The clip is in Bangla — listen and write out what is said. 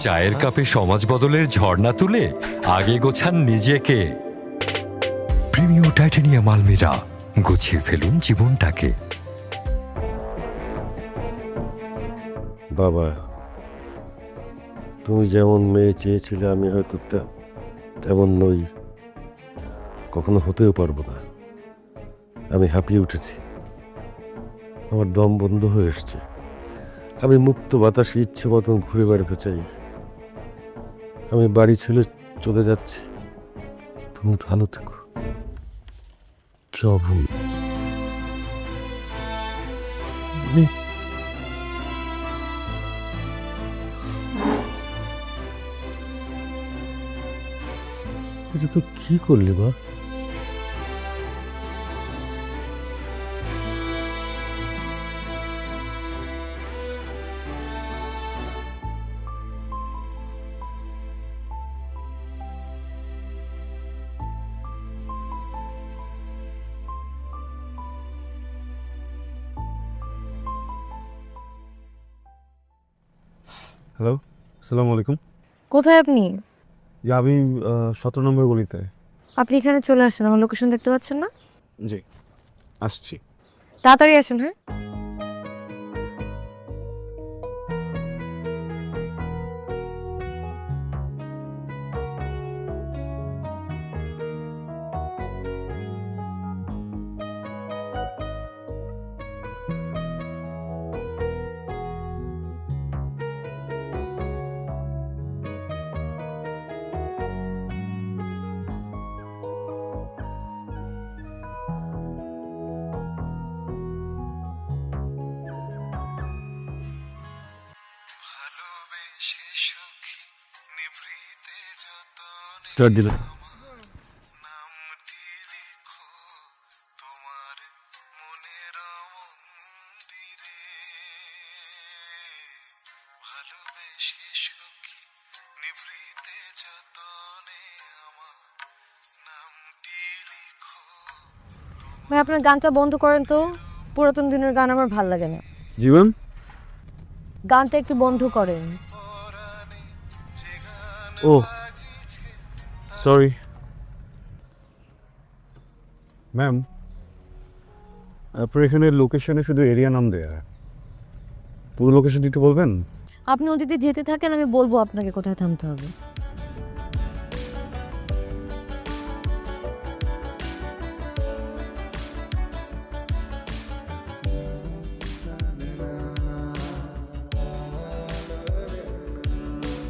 চায়ের কাপে সমাজ বদলের ঝর্ণা তুলে আগে গোছান নিজেকে। প্রিমিয় টাইটানিয়াম আলমিরা, গুছিয়ে ফেলুন জীবনটাকে। বাবা, তুমি যেমন মেয়ে চেয়েছিলে, আমি হয়তো তেমন নই। কখনো হতেও পারব না। আমি হাঁপিয়ে উঠেছি। আমার দম বন্ধ হয়ে এসছে। আমি মুক্ত বাতাসে ইচ্ছে মতন ঘুরে বেড়াতে চাই। আমি বাড়ি ছেড়ে চলে যাচ্ছি। তুমি ভালো থেকো। এটা তো কি করলি মা? হ্যালো আসসালামু আলাইকুম কোথায় আপনি? ইয়া আমি সতেরো নম্বর গলিতে। আপনি এখানে চলে আসেন আমার লোকেশন দেখতে পাচ্ছেন না? জি আসছি। তাড়াতাড়ি আসেন হ্যাঁ? স্টার্ট দিলে। ভাই আপনার গানটা বন্ধ করেন তো। পুরাতন দিনের গান আমার ভালো লাগে না। জীবন গানটা একটু বন্ধ করেন। ও। সরি ম্যাম আপনার এখানে লোকেশনে শুধু এরিয়া নাম দেয়া পুরো লোকেশন দিতে বলবেন? আপনি ওদিকে যেতে থাকেন আমি বলব আপনাকে কোথায় থামতে হবে।